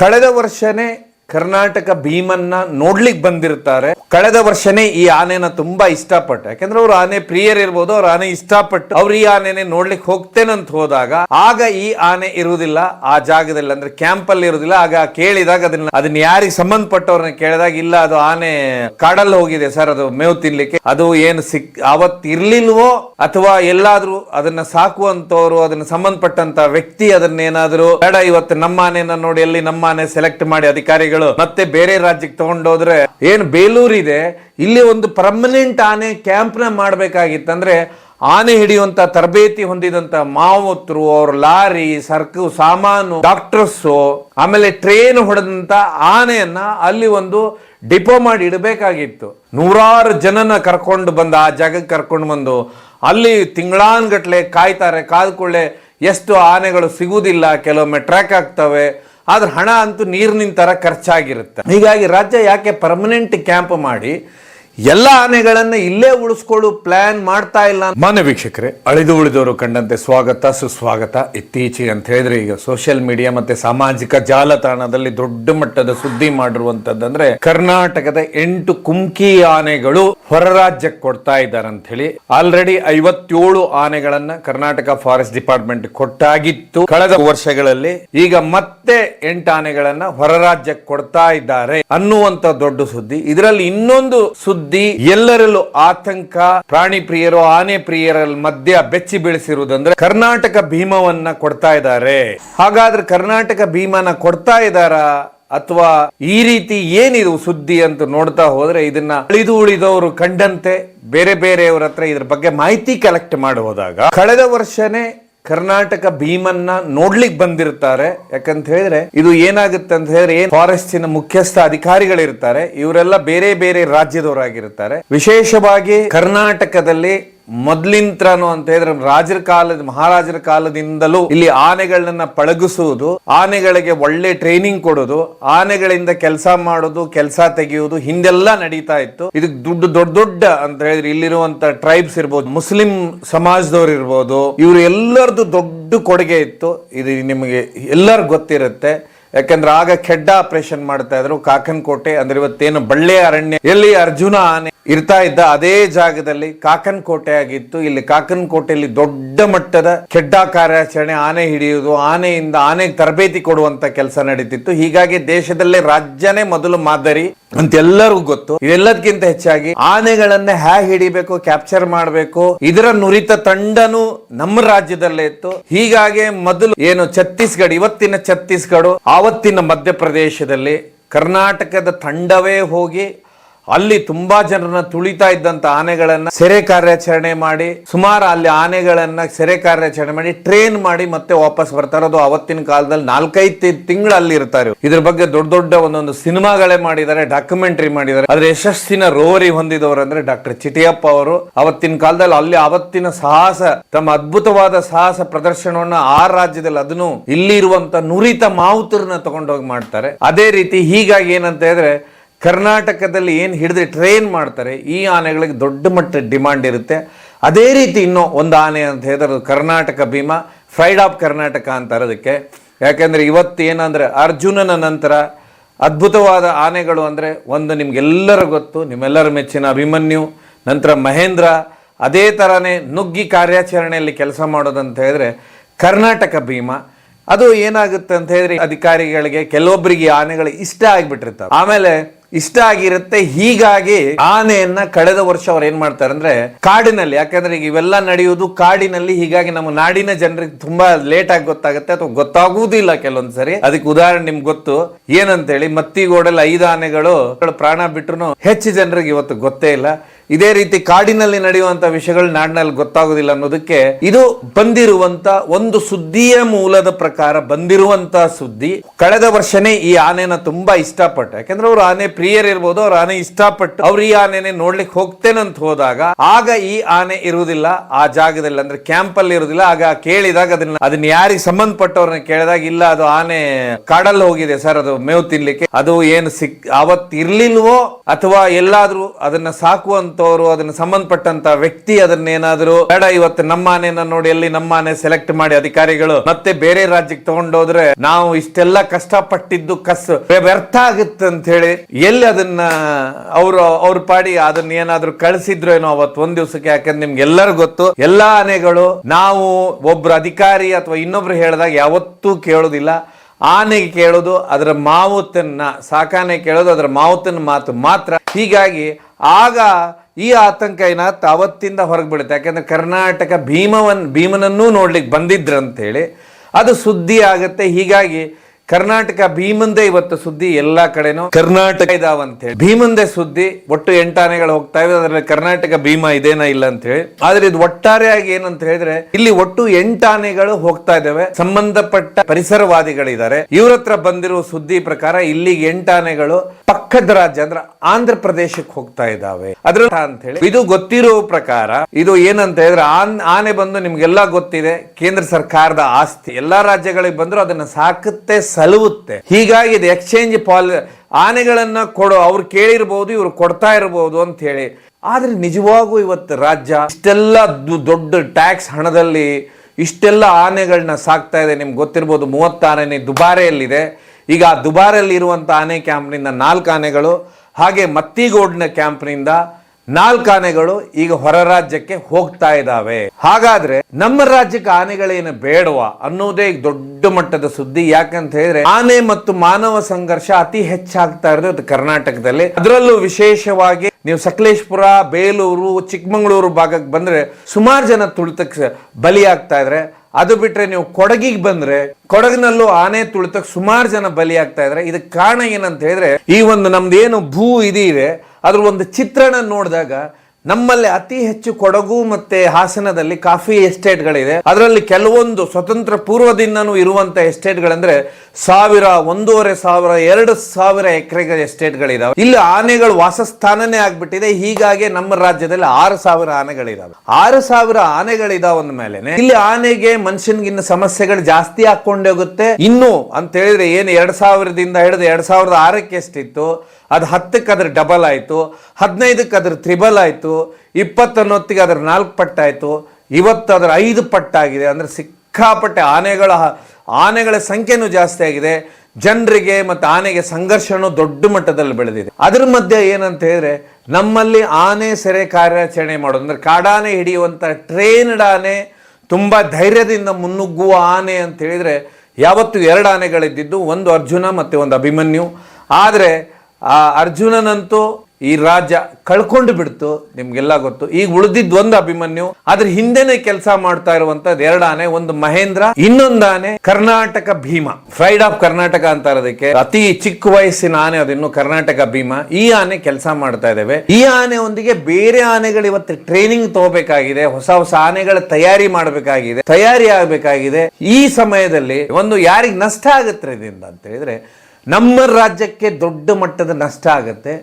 ಕಳೆದ ವರ್ಷನೇ ಕರ್ನಾಟಕ ಭೀಮನ್ನ ನೋಡ್ಲಿಕ್ಕೆ ಬಂದಿರ್ತಾರೆ. ಕಳೆದ ವರ್ಷನೇ ಈ ಆನೆನ ತುಂಬಾ ಇಷ್ಟಪಟ್ಟ. ಯಾಕಂದ್ರೆ ಅವ್ರ ಆನೆ ಪ್ರಿಯರಿರ್ಬೋದು ಅವ್ರ ಆನೆ ಇಷ್ಟಪಟ್ಟು ಅವ್ರು ಈ ಆನೆನೆ ನೋಡ್ಲಿಕ್ಕೆ ಹೋಗ್ತೇನಂತ ಹೋದಾಗ, ಆಗ ಈ ಆನೆ ಇರುವುದಿಲ್ಲ, ಆ ಜಾಗದಲ್ಲಿ, ಅಂದ್ರೆ ಕ್ಯಾಂಪ್ ಅಲ್ಲಿ ಇರುವುದಿಲ್ಲ, ಆಗ ಕೇಳಿದಾಗ ಅದನ್ನ ಅದನ್ನ ಯಾರಿಗೆ ಸಂಬಂಧಪಟ್ಟವ್ರನ್ನ ಕೇಳಿದಾಗ, ಇಲ್ಲ, ಅದು ಆನೆ ಕಾಡಲ್ಲಿ ಹೋಗಿದೆ ಸರ್, ಅದು ಮೇವು ತಿನ್ಲಿಕ್ಕೆ, ಅದು ಏನು ಸಿಕ್ ಅವತ್ ಇರ್ಲಿಲ್ವೋ, ಅಥವಾ ಎಲ್ಲಾದ್ರೂ ಅದನ್ನ ಸಾಕುವಂತವ್ರು ಅದನ್ನ ಸಂಬಂಧಪಟ್ಟಂತ ವ್ಯಕ್ತಿ ಅದನ್ನೇನಾದ್ರೂ, ಬೇಡ, ಇವತ್ತು ನಮ್ಮ ಆನೆನ ನೋಡಿ, ಅಲ್ಲಿ ನಮ್ಮ ಆನೆ ಸೆಲೆಕ್ಟ್ ಮಾಡಿ ಅಧಿಕಾರಿಗಳು ಮತ್ತೆ ಬೇರೆ ರಾಜ್ಯಕ್ಕೆ ತಗೊಂಡೋದ್ರೆ ಏನ್ ಬೇಲೂರು ಇದೆ, ಇಲ್ಲಿ ಒಂದು ಪರ್ಮನೆಂಟ್ ಆನೆ ಕ್ಯಾಂಪ್ನ ಮಾಡ್ಬೇಕಾಗಿತ್ತಂದ್ರೆ ಆನೆ ಹಿಡಿಯುವಂತ ತರಬೇತಿ ಹೊಂದಿದಂತ ಮಾವತ್ರು, ಅವ್ರ ಲಾರಿ, ಸರ್ಕು, ಸಾಮಾನು ಡಾಕ್ಟರ್ಸ್ ಆಮೇಲೆ ಟ್ರೈನ್ ಹೊಡೆದಂತ ಆನೆಯನ್ನ ಅಲ್ಲಿ ಒಂದು ಡಿಪೋ ಮಾಡಿ ಇಡಬೇಕಾಗಿತ್ತು. ನೂರಾರು ಜನನ ಕರ್ಕೊಂಡು ಬಂದ, ಆ ಜಾಗಕ್ಕೆ ಕರ್ಕೊಂಡು ಬಂದು, ಅಲ್ಲಿ ತಿಂಗಳಾನ್ಗಟ್ಲೆ ಕಾಯ್ತಾರೆ. ಕಾದ್ಕೊಳ್ಳೆ, ಎಷ್ಟು ಆನೆಗಳು ಸಿಗುವುದಿಲ್ಲ ಕೆಲವೊಮ್ಮೆ ಟ್ರ್ಯಾಕ್ ಆಗ್ತವೆ. ಆದ್ರೆ ಹಣ ಅಂತೂ ನೀರಿನ ಥರ ಖರ್ಚಾಗಿರುತ್ತೆ. ಹೀಗಾಗಿ ರಾಜ್ಯ ಯಾಕೆ ಪರ್ಮನೆಂಟ್ ಕ್ಯಾಂಪ್ ಮಾಡಿ ಎಲ್ಲ ಆನೆಗಳನ್ನ ಇಲ್ಲೇ ಉಳಿಸ್ಕೊಳ್ಳು ಪ್ಲಾನ್ ಮಾಡ್ತಾ ಇಲ್ಲ ಮಾನ್ಯ ವೀಕ್ಷಕರೇ, ಅಳಿದು ಉಳಿದವರು ಕಂಡಂತೆ ಸ್ವಾಗತ, ಸುಸ್ವಾಗತ. ಇತ್ತೀಚೆಗೆ ಅಂತ ಹೇಳಿದ್ರೆ ಈಗ ಸೋಷಿಯಲ್ ಮೀಡಿಯಾ ಮತ್ತೆ ಸಾಮಾಜಿಕ ಜಾಲತಾಣದಲ್ಲಿ ದೊಡ್ಡ ಮಟ್ಟದ ಸುದ್ದಿ ಮಾಡಿರುವಂತದ್ದಂದ್ರೆ, ಕರ್ನಾಟಕದ ಎಂಟು ಕುಮ್ಕಿ ಆನೆಗಳು ಹೊರ ರಾಜ್ಯಕ್ಕೆ ಕೊಡ್ತಾ ಇದ್ದಾರೆ ಅಂತ ಹೇಳಿ ಆಲ್ರೆಡಿ ಐವತ್ತೇಳು ಆನೆಗಳನ್ನ ಕರ್ನಾಟಕ ಫಾರೆಸ್ಟ್ ಡಿಪಾರ್ಟ್ಮೆಂಟ್ ಕೊಟ್ಟಾಗಿತ್ತು. ಕಳೆದ ವರ್ಷಗಳಲ್ಲಿ ಈಗ ಮತ್ತೆ ಎಂಟು ಆನೆಗಳನ್ನ ಹೊರ ರಾಜ್ಯಕ್ಕೆ ಕೊಡ್ತಾ ಇದ್ದಾರೆ ಅನ್ನುವಂತ ದೊಡ್ಡ ಸುದ್ದಿ. ಇದರಲ್ಲಿ ಇನ್ನೊಂದು ಸುದ್ದಿ ಎಲ್ಲರಲ್ಲೂ ಆತಂಕ, ಪ್ರಾಣಿ ಪ್ರಿಯರು, ಆನೆ ಪ್ರಿಯರ ಮಧ್ಯ ಬೆಚ್ಚಿ ಬೀಳಿಸಿರುವುದಂದ್ರೆ ಕರ್ನಾಟಕ ಭೀಮವನ್ನ ಕೊಡ್ತಾ ಇದ್ದಾರೆ. ಹಾಗಾದ್ರೆ ಕರ್ನಾಟಕ ಭೀಮನ ಕೊಡ್ತಾ ಇದ್ದಾರಾ? ಅಥವಾ ಈ ರೀತಿ ಏನಿದು ಸುದ್ದಿ ಅಂತ ನೋಡ್ತಾ ಹೋದ್ರೆ ಇದನ್ನ ಉಳಿದು ಉಳಿದವರು ಕಂಡಂತೆ, ಬೇರೆ ಬೇರೆಯವರ ಹತ್ರ ಇದ್ರ ಬಗ್ಗೆ ಮಾಹಿತಿ ಕಲೆಕ್ಟ್ ಮಾಡಿ ಹೋದಾಗ ಕಳೆದ ವರ್ಷನೇ ಕರ್ನಾಟಕ ಭೀಮನ್ನ ನೋಡ್ಲಿಕ್ಕೆ ಬಂದಿರ್ತಾರೆ. ಯಾಕಂತ ಹೇಳಿದ್ರೆ ಇದು ಏನಾಗುತ್ತೆ ಅಂತ ಹೇಳಿದ್ರೆ ಏನ್ ಫಾರೆಸ್ಟಿನ ಮುಖ್ಯಸ್ಥ ಅಧಿಕಾರಿಗಳಿರ್ತಾರೆ. ಇವರೆಲ್ಲ ಬೇರೆ ಬೇರೆ ರಾಜ್ಯದವರಾಗಿರ್ತಾರೆ. ವಿಶೇಷವಾಗಿ ಕರ್ನಾಟಕದಲ್ಲಿ ಮೊದ್ಲಿಂತ್ರನು ಅಂತ ಹೇಳಿದ್ರೆ ರಾಜರ ಕಾಲದ, ಮಹಾರಾಜರ ಕಾಲದಿಂದಲೂ ಇಲ್ಲಿ ಆನೆಗಳನ್ನ ಪಳಗಿಸುವುದು, ಆನೆಗಳಿಗೆ ಒಳ್ಳೆ ಟ್ರೈನಿಂಗ್ ಕೊಡೋದು, ಆನೆಗಳಿಂದ ಕೆಲಸ ಮಾಡೋದು, ಕೆಲಸ ತೆಗೆಯುವುದು ಹಿಂದೆಲ್ಲ ನಡೀತಾ ಇತ್ತು. ಇದಕ್ಕೆ ದುಡ್ಡು ದೊಡ್ಡ ದೊಡ್ಡ ಅಂತ ಹೇಳಿದ್ರೆ ಇಲ್ಲಿರುವಂತ ಟ್ರೈಬ್ಸ್ ಇರ್ಬೋದು, ಮುಸ್ಲಿಂ ಸಮಾಜದವ್ರು ಇರ್ಬೋದು, ಇವರು ಎಲ್ಲರದು ದೊಡ್ಡ ಕೊಡುಗೆ ಇತ್ತು. ಇದು ನಿಮಗೆ ಎಲ್ಲರಿಗೂ ಗೊತ್ತಿರುತ್ತೆ. ಯಾಕಂದ್ರೆ ಆಗ ಕೆಡ್ಡ ಆಪರೇಷನ್ ಮಾಡ್ತಾ ಇದ್ರು ಕಾಕನಕೋಟೆ, ಅಂದ್ರೆ ಇವತ್ತೇನು ಬಳ್ಳೆ ಅರಣ್ಯ. ಎಲ್ಲಿ ಅರ್ಜುನ ಇರ್ತಾ ಇದ್ದ ಅದೇ ಜಾಗದಲ್ಲಿ ಕಾಕನ್ ಕೋಟೆ ಆಗಿತ್ತು ಇಲ್ಲಿ ಕಾಕನ್ ಕೋಟೆಯಲ್ಲಿ ದೊಡ್ಡ ಮಟ್ಟದ ಕೆಡ್ಡ ಕಾರ್ಯಾಚರಣೆ, ಆನೆ ಹಿಡಿಯುವುದು, ಆನೆಯಿಂದ ಆನೆಗೆ ತರಬೇತಿ ಕೊಡುವಂತ ಕೆಲಸ ನಡೀತಿತ್ತು. ಹೀಗಾಗಿ ದೇಶದಲ್ಲೇ ರಾಜ್ಯನೇ ಮೊದಲು ಮಾದರಿ ಅಂತ ಎಲ್ಲರಿಗೂ ಗೊತ್ತು. ಇದೆಲ್ಲದಕ್ಕಿಂತ ಹೆಚ್ಚಾಗಿ ಆನೆಗಳನ್ನ ಹ್ಯಾ ಹಿಡಿಬೇಕು, ಕ್ಯಾಪ್ಚರ್ ಮಾಡಬೇಕು. ಇದರ ನುರಿತ ತಂಡನು ನಮ್ಮ ರಾಜ್ಯದಲ್ಲೇ ಇತ್ತು. ಹೀಗಾಗಿ ಮೊದಲು ಏನು ಛತ್ತೀಸ್ಗಢ, ಇವತ್ತಿನ ಛತ್ತೀಸ್ಗಢ, ಆವತ್ತಿನ ಮಧ್ಯಪ್ರದೇಶದಲ್ಲಿ ಕರ್ನಾಟಕದ ತಂಡವೇ ಹೋಗಿ ಅಲ್ಲಿ ತುಂಬಾ ಜನರನ್ನ ತುಳಿತಾ ಇದ್ದಂತ ಆನೆಗಳನ್ನ ಸೆರೆ ಕಾರ್ಯಾಚರಣೆ ಮಾಡಿ, ಸುಮಾರು ಅಲ್ಲಿ ಆನೆಗಳನ್ನ ಸೆರೆ ಕಾರ್ಯಾಚರಣೆ ಮಾಡಿ ಟ್ರೈನ್ ಮಾಡಿ ಮತ್ತೆ ವಾಪಸ್ ಬರ್ತಾರೆ ಅದು ಅವತ್ತಿನ ಕಾಲದಲ್ಲಿ ನಾಲ್ಕೈದು ತಿಂಗಳು ಅಲ್ಲಿ ಇರ್ತಾರೆ. ಇದ್ರ ಬಗ್ಗೆ ದೊಡ್ಡ ದೊಡ್ಡ ಒಂದೊಂದು ಸಿನಿಮಾಗಳೇ ಮಾಡಿದ್ದಾರೆ ಡಾಕ್ಯುಮೆಂಟರಿ ಮಾಡಿದ್ದಾರೆ. ಅದ್ರ ಯಶಸ್ಸಿನ ರೋರಿ ಹೊಂದಿದವರು ಅಂದ್ರೆ ಡಾಕ್ಟರ್ ಚಿಟಿಯಪ್ಪ ಅವರು. ಅವತ್ತಿನ ಕಾಲದಲ್ಲಿ ಅಲ್ಲಿ ಅವತ್ತಿನ ಸಾಹಸ, ತಮ್ಮ ಅದ್ಭುತವಾದ ಸಾಹಸ ಪ್ರದರ್ಶನವನ್ನ ಆ ರಾಜ್ಯದಲ್ಲಿ ಅದನ್ನು ಇಲ್ಲಿ ಇರುವಂತ ನುರಿತ ಮಾವುತರನ್ನ ತಗೊಂಡೋಗಿ ಮಾಡ್ತಾರೆ. ಅದೇ ರೀತಿ ಹೀಗಾಗಿ ಏನಂತ ಹೇಳಿದ್ರೆ ಕರ್ನಾಟಕದಲ್ಲಿ ಏನು ಹಿಡಿದು ಟ್ರೈನ್ ಮಾಡ್ತಾರೆ, ಈ ಆನೆಗಳಿಗೆ ದೊಡ್ಡ ಮಟ್ಟದ ಡಿಮಾಂಡ್ ಇರುತ್ತೆ. ಅದೇ ರೀತಿ ಇನ್ನೂ ಒಂದು ಆನೆ ಅಂತ ಹೇಳಿದ್ರೆ ಕರ್ನಾಟಕ ಭೀಮಾ ಫ್ರೈಡ್ ಆಫ್ ಕರ್ನಾಟಕ ಅಂತಾರೆ ಅದಕ್ಕೆ. ಯಾಕೆಂದರೆ ಇವತ್ತು ಏನಂದರೆ ಅರ್ಜುನನ ನಂತರ ಅದ್ಭುತವಾದ ಆನೆಗಳು ಅಂದರೆ ಒಂದು ನಿಮ್ಗೆಲ್ಲರ ಗೊತ್ತು, ನಿಮ್ಮೆಲ್ಲರ ಮೆಚ್ಚಿನ ಅಭಿಮನ್ಯು, ನಂತರ ಮಹೇಂದ್ರ, ಅದೇ ಥರನೇ ನುಗ್ಗಿ ಕಾರ್ಯಾಚರಣೆಯಲ್ಲಿ ಕೆಲಸ ಮಾಡೋದಂತ ಹೇಳಿದ್ರೆ ಕರ್ನಾಟಕ ಭೀಮಾ. ಅದು ಏನಾಗುತ್ತೆ ಅಂತ ಹೇಳಿದ್ರೆ ಅಧಿಕಾರಿಗಳಿಗೆ, ಕೆಲವೊಬ್ಬರಿಗೆ ಆನೆಗಳು ಇಷ್ಟ ಆಗಿಬಿಟ್ಟಿರ್ತವೆ. ಆಮೇಲೆ ಇಷ್ಟ ಆಗಿರುತ್ತೆ ಹೀಗಾಗಿ ಆನೆಯನ್ನ ಕಳೆದ ವರ್ಷ ಅವ್ರು ಏನ್ ಮಾಡ್ತಾರೆ ಅಂದ್ರೆ ಕಾಡಿನಲ್ಲಿ, ಯಾಕಂದ್ರೆ ಈಗ ಇವೆಲ್ಲ ನಡೆಯುವುದು ಕಾಡಿನಲ್ಲಿ, ಹೀಗಾಗಿ ನಮ್ಮ ನಾಡಿನ ಜನರಿಗೆ ತುಂಬಾ ಲೇಟ್ ಆಗಿ ಗೊತ್ತಾಗುತ್ತೆ ಅಥವಾ ಗೊತ್ತಾಗುವುದಿಲ್ಲ ಕೆಲವೊಂದ್ಸರಿ ಅದಕ್ಕೆ ಉದಾಹರಣೆ ನಿಮ್ಗೆ ಗೊತ್ತು. ಏನಂತ ಹೇಳಿ ಮತ್ತಿಗೋಡಲ್ಲಿ ಐದು ಆನೆಗಳು ಪ್ರಾಣ ಬಿಟ್ರು ಹೆಚ್ಚು ಜನರಿಗೆ ಇವತ್ತು ಗೊತ್ತೇ ಇಲ್ಲ. ಇದೇ ರೀತಿ ಕಾಡಿನಲ್ಲಿ ನಡೆಯುವಂತ ವಿಷಯಗಳು ನಾಡಿನಲ್ಲಿ ಗೊತ್ತಾಗುದಿಲ್ಲ ಅನ್ನೋದಕ್ಕೆ ಇದು ಬಂದಿರುವಂತ ಒಂದು ಸುದ್ದಿಯ ಮೂಲದ ಪ್ರಕಾರ ಬಂದಿರುವಂತ ಸುದ್ದಿ. ಕಳೆದ ವರ್ಷನೇ ಈ ಆನೆನ ತುಂಬಾ ಇಷ್ಟಪಟ್ಟ. ಯಾಕಂದ್ರೆ ಅವ್ರ ಆನೆ ಪ್ರಿಯರಿರ್ಬೋದು ಅವ್ರ ಆನೆ ಇಷ್ಟಪಟ್ಟು ಅವ್ರು ಈ ಆನೆನೆ ನೋಡ್ಲಿಕ್ಕೆ ಹೋಗ್ತೇನಂತ ಹೋದಾಗ ಆಗ ಈ ಆನೆ ಇರುವುದಿಲ್ಲ, ಆ ಜಾಗದಲ್ಲಿ ಅಂದ್ರೆ ಕ್ಯಾಂಪ್ ಅಲ್ಲಿ ಇರುವುದಿಲ್ಲ. ಆಗ ಕೇಳಿದಾಗ ಅದನ್ನ ಅದನ್ನ ಯಾರಿಗೆ ಸಂಬಂಧಪಟ್ಟವ್ರನ್ನ ಕೇಳಿದಾಗ, ಇಲ್ಲ, ಅದು ಆನೆ ಕಾಡಲ್ಲಿ ಹೋಗಿದೆ ಸರ್, ಅದು ಮೇವು ತಿನ್ಲಿಕ್ಕೆ. ಅದು ಏನು ಸಿಕ್ ಅವತ್ತಿರ್ಲಿಲ್ವೋ ಅಥವಾ ಎಲ್ಲಾದ್ರೂ ಅದನ್ನ ಸಾಕುವಂತ ಮಾಡುವಂತವ್ರು ಅದನ್ನ ಸಂಬಂಧಪಟ್ಟಂತ ವ್ಯಕ್ತಿ ಅದನ್ನ ಏನಾದ್ರು ಬೇಡ, ಇವತ್ತು ನಮ್ಮ ಮನೆಯನ್ನ ನೋಡಿ ಎಲ್ಲಿ ನಮ್ಮ ಆನೆ ಸೆಲೆಕ್ಟ್ ಮಾಡಿ ಅಧಿಕಾರಿಗಳು ಮತ್ತೆ ಬೇರೆ ರಾಜ್ಯಕ್ಕೆ ತಗೊಂಡೋದ್ರೆ ನಾವು ಇಷ್ಟೆಲ್ಲ ಕಷ್ಟಪಟ್ಟಿದ್ದು ಕಸ್ ವ್ಯರ್ಥ ಆಗುತ್ತೆ ಅಂತ ಹೇಳಿ ಎಲ್ಲಿ ಅದನ್ನ ಅವರು, ಅವ್ರ ಪಾಡಿ ಅದನ್ನ ಏನಾದ್ರು ಕಳಿಸಿದ್ರು ಏನೋ ಅವತ್ತು ಒಂದ್ ದಿವಸಕ್ಕೆ, ಯಾಕಂದ್ರೆ ನಿಮ್ಗೆ ಎಲ್ಲರೂ ಗೊತ್ತು, ಎಲ್ಲಾ ಆನೆಗಳು ನಾವು ಒಬ್ರು ಅಧಿಕಾರಿ ಅಥವಾ ಇನ್ನೊಬ್ರು ಹೇಳಿದಾಗ ಯಾವತ್ತೂ ಕೇಳೋದಿಲ್ಲ. ಆನೆಗೆ ಕೇಳೋದು, ಅದರ ಮಾವುತನ್ನ ಸಾಕಾನೆ ಕೇಳೋದು, ಅದರ ಮಾವುತನ ಮಾತು ಮಾತ್ರ. ಹೀಗಾಗಿ ಆಗ ಈ ಆತಂಕ ಏನ ತಾವತ್ತಿಂದ ಹೊರಗೆ ಬಿಡುತ್ತೆ ಯಾಕಂದ್ರೆ ಕರ್ನಾಟಕ ಭೀಮವನ್ ಭೀಮನನ್ನೂ ನೋಡ್ಲಿಕ್ಕೆ ಬಂದಿದ್ರಂತೇಳಿ. ಅದು ಸುದ್ದಿ ಆಗುತ್ತೆ. ಹೀಗಾಗಿ ಕರ್ನಾಟಕ ಭೀಮಂದೆ ಇವತ್ತು ಸುದ್ದಿ ಎಲ್ಲಾ ಕಡೆನೂ ಕರ್ನಾಟಕ ಇದಾವಂತೇಳಿ ಭೀಮಂದೆ ಸುದ್ದಿ ಒಟ್ಟು ಎಂಟಾನೆಗಳು ಹೋಗ್ತಾ ಇವೆ. ಅದರಲ್ಲಿ ಕರ್ನಾಟಕ ಭೀಮ ಇದೇನಾ ಇಲ್ಲ ಅಂತ ಹೇಳಿ. ಆದ್ರೆ ಇದು ಒಟ್ಟಾರೆಯಾಗಿ ಏನಂತ ಹೇಳಿದ್ರೆ ಇಲ್ಲಿ ಒಟ್ಟು ಎಂಟಾನೆಗಳು ಹೋಗ್ತಾ ಇದಾವೆ. ಸಂಬಂಧಪಟ್ಟ ಪರಿಸರವಾದಿಗಳಿದ್ದಾರೆ. ಇವ್ರ ಹತ್ರ ಬಂದಿರುವ ಸುದ್ದಿ ಪ್ರಕಾರ ಇಲ್ಲಿ ಎಂಟಾನೆಗಳು ಪಕ್ಕದ ರಾಜ್ಯ ಅಂದ್ರೆ ಆಂಧ್ರ ಪ್ರದೇಶಕ್ಕೆ ಹೋಗ್ತಾ ಇದಾವೆ. ಅದ್ರ ಅಂತ ಹೇಳಿ. ಇದು ಗೊತ್ತಿರೋ ಪ್ರಕಾರ ಇದು ಏನಂತ ಹೇಳಿದ್ರೆ ಆನ್ ಆನೆ ಬಂದು ನಿಮ್ಗೆಲ್ಲ ಗೊತ್ತಿದೆ. ಕೇಂದ್ರ ಸರ್ಕಾರದ ಆಸ್ತಿ. ಎಲ್ಲಾ ರಾಜ್ಯಗಳಿಗೆ ಬಂದ್ರು ಅದನ್ನ ಸಾಕುತ್ತೆ ಸಲುವುತ್ತೆ. ಹೀಗಾಗಿ ಇದು ಎಕ್ಸ್ಚೇಂಜ್ ಪಾಲ್ ಆನೆಗಳನ್ನು ಕೊಡೋ, ಅವ್ರು ಕೇಳಿರ್ಬೋದು, ಇವ್ರು ಕೊಡ್ತಾ ಇರಬಹುದು ಅಂತ ಹೇಳಿ ಆದರೆ ನಿಜವಾಗೂ ಇವತ್ತು ರಾಜ್ಯ ಇಷ್ಟೆಲ್ಲ ದೊಡ್ಡ ಟ್ಯಾಕ್ಸ್ ಹಣದಲ್ಲಿ ಇಷ್ಟೆಲ್ಲ ಆನೆಗಳನ್ನ ಸಾಕ್ತಾ ಇದೆ. ನಿಮ್ಗೆ ಗೊತ್ತಿರ್ಬೋದು, ಮೂವತ್ತು ದುಬಾರೆಯಲ್ಲಿದೆ. ಈಗ ಆ ದುಬಾರೆಯಲ್ಲಿ ಇರುವಂಥ ಆನೆ ಕ್ಯಾಂಪ್ನಿಂದ ನಾಲ್ಕು ಆನೆಗಳು, ಹಾಗೆ ಮತ್ತಿಗೋಡ್ನ ಕ್ಯಾಂಪ್ನಿಂದ ನಾಲ್ಕು ಆನೆಗಳು ಈಗ ಹೊರ ರಾಜ್ಯಕ್ಕೆ ಹೋಗ್ತಾ ಇದ್ದಾವೆ. ಹಾಗಾದ್ರೆ ನಮ್ಮ ರಾಜ್ಯಕ್ಕೆ ಆನೆಗಳೇನು ಬೇಡವಾ ಅನ್ನೋದೇ ಈಗ ದೊಡ್ಡ ಮಟ್ಟದ ಸುದ್ದಿ. ಯಾಕಂತ ಹೇಳಿದ್ರೆ ಆನೆ ಮತ್ತು ಮಾನವ ಸಂಘರ್ಷ ಅತಿ ಹೆಚ್ಚಾಗ್ತಾ ಇರೋದು ಕರ್ನಾಟಕದಲ್ಲಿ. ಅದರಲ್ಲೂ ವಿಶೇಷವಾಗಿ ನೀವು ಸಕಲೇಶ್ಪುರ, ಬೇಲೂರು, ಚಿಕ್ಕಮಗಳೂರು ಭಾಗಕ್ಕೆ ಬಂದ್ರೆ ಸುಮಾರು ಜನ ತುಳಿತಕ್ಕೆ ಬಲಿಯಾಗ್ತಾ ಇದ್ರೆ. ಅದು ಬಿಟ್ರೆ ನೀವು ಕೊಡಗಿಗೆ ಬಂದ್ರೆ, ಕೊಡಗಿನಲ್ಲೂ ಆನೆ ತುಳಿತಕ್ಕೆ ಸುಮಾರು ಜನ ಬಲಿಯಾಗ್ತಾ ಇದ್ರೆ. ಇದಕ್ಕೆ ಕಾರಣ ಏನಂತ ಹೇಳಿದ್ರೆ, ಈ ಒಂದು ನಮ್ದು ಏನು ಭೂ ಇದೆ ಅದ್ರ ಒಂದು ಚಿತ್ರಣ ನೋಡಿದಾಗ ನಮ್ಮಲ್ಲಿ ಅತಿ ಹೆಚ್ಚು ಕೊಡಗು ಮತ್ತೆ ಹಾಸನದಲ್ಲಿ ಕಾಫಿ ಎಸ್ಟೇಟ್ಗಳಿದೆ. ಅದರಲ್ಲಿ ಕೆಲವೊಂದು ಸ್ವತಂತ್ರ ಪೂರ್ವದಿಂದನೂ ಇರುವಂತ ಎಸ್ಟೇಟ್ಗಳಂದ್ರೆ ಸಾವಿರ, ಒಂದೂವರೆ ಸಾವಿರ, ಎರಡು ಸಾವಿರ ಎಕರೆಗೆ ಎಸ್ಟೇಟ್ಗಳಿದಾವೆ. ಇಲ್ಲಿ ಆನೆಗಳು ವಾಸಸ್ಥಾನನೇ ಆಗ್ಬಿಟ್ಟಿದೆ. ಹೀಗಾಗಿ ನಮ್ಮ ರಾಜ್ಯದಲ್ಲಿ ಆರು ಸಾವಿರ ಆನೆಗಳಿದಾವೆ. ಆರು ಸಾವಿರ ಆನೆಗಳಿದಾವ ಅಂದ ಮೇಲೆ ಇಲ್ಲಿ ಆನೆಗೆ ಮನುಷ್ಯನ್ಗಿನ್ನ ಸಮಸ್ಯೆಗಳು ಜಾಸ್ತಿ ಹಾಕೊಂಡೇ ಹೋಗುತ್ತೆ. ಇನ್ನು ಅಂತ ಹೇಳಿದ್ರೆ ಏನು ಎರಡ್ ಸಾವಿರದಿಂದ ಹಿಡಿದು ಎರಡ್ ಸಾವಿರದ ಆರಕ್ಕೆ ಎಷ್ಟಿತ್ತು? ಅದು ಹತ್ತಕ್ಕೆ ಅದ್ರ ಡಬಲ್ ಆಯ್ತು. ಹದಿನೈದಕ್ಕೆ ಅದ್ರ ತ್ರಿಬಲ್ ಆಯ್ತು. ಇಪ್ಪತ್ತನ್ನೊತ್ತಿಗೆ ಅದರ ನಾಲ್ಕು ಪಟ್ಟಾಯಿತು ಇವತ್ತು ಅದರ ಐದು ಪಟ್ಟಾಗಿದೆ. ಅಂದರೆ ಸಿಕ್ಕಾಪಟ್ಟೆ ಆನೆಗಳ ಆನೆಗಳ ಸಂಖ್ಯೆನೂ ಜಾಸ್ತಿ ಆಗಿದೆ. ಜನರಿಗೆ ಮತ್ತು ಆನೆಗೆ ಸಂಘರ್ಷನೂ ದೊಡ್ಡ ಮಟ್ಟದಲ್ಲಿ ಬೆಳೆದಿದೆ. ಅದ್ರ ಮಧ್ಯೆ ಏನಂತ ಹೇಳಿದ್ರೆ, ನಮ್ಮಲ್ಲಿ ಆನೆ ಸೆರೆ ಕಾರ್ಯಾಚರಣೆ ಮಾಡೋದು. ಅಂದರೆ ಕಾಡಾನೆ ಹಿಡಿಯುವಂಥ ಟ್ರೈನ್ಡ್ ಆನೆ, ತುಂಬ ಧೈರ್ಯದಿಂದ ಮುನ್ನುಗ್ಗುವ ಆನೆ ಅಂತ ಹೇಳಿದರೆ, ಯಾವತ್ತು ಎರಡು ಆನೆಗಳಿದ್ದಿದ್ದು, ಒಂದು ಅರ್ಜುನ ಮತ್ತು ಒಂದು ಅಭಿಮನ್ಯು. ಆದರೆ, ಆ ಅರ್ಜುನನಂತೂ ಈ ರಾಜ್ಯ ಕಳ್ಕೊಂಡು ಬಿಡ್ತು, ನಿಮ್ಗೆಲ್ಲ ಗೊತ್ತು. ಈಗ ಉಳಿದಿದ್ದು ಒಂದು ಅಭಿಮನ್ಯು ಅದ್ರ ಹಿಂದೆನೆ ಕೆಲಸ ಮಾಡ್ತಾ ಇರುವಂತದ್ದು ಎರಡು ಆನೆ ಒಂದು ಮಹೇಂದ್ರ ಇನ್ನೊಂದು ಆನೆ ಕರ್ನಾಟಕ ಭೀಮ. ಫ್ರೈಡ್ ಆಫ್ ಕರ್ನಾಟಕ ಅಂತ ಇರೋದಕ್ಕೆ ಅತಿ ಚಿಕ್ಕ ವಯಸ್ಸಿನ ಆನೆ ಅದಿನ್ನು ಕರ್ನಾಟಕ ಭೀಮ. ಈ ಆನೆ ಕೆಲಸ ಮಾಡ್ತಾ ಇದ್ದಾವೆ ಈ ಆನೆ ಬೇರೆ ಆನೆಗಳು ಇವತ್ತು ಟ್ರೈನಿಂಗ್ ತಗೋಬೇಕಾಗಿದೆ, ಹೊಸ ಹೊಸ ಆನೆಗಳ ತಯಾರಿ ಮಾಡಬೇಕಾಗಿದೆ, ತಯಾರಿ ಆಗಬೇಕಾಗಿದೆ. ಈ ಸಮಯದಲ್ಲಿ ಒಂದು ಯಾರಿಗೆ ನಷ್ಟ ಆಗುತ್ತೆ ಇದರಿಂದ ಅಂತ ಹೇಳಿದ್ರೆ, ನಮ್ಮ ರಾಜ್ಯಕ್ಕೆ ದೊಡ್ಡ ಮಟ್ಟದ ನಷ್ಟ ಆಗುತ್ತೆ.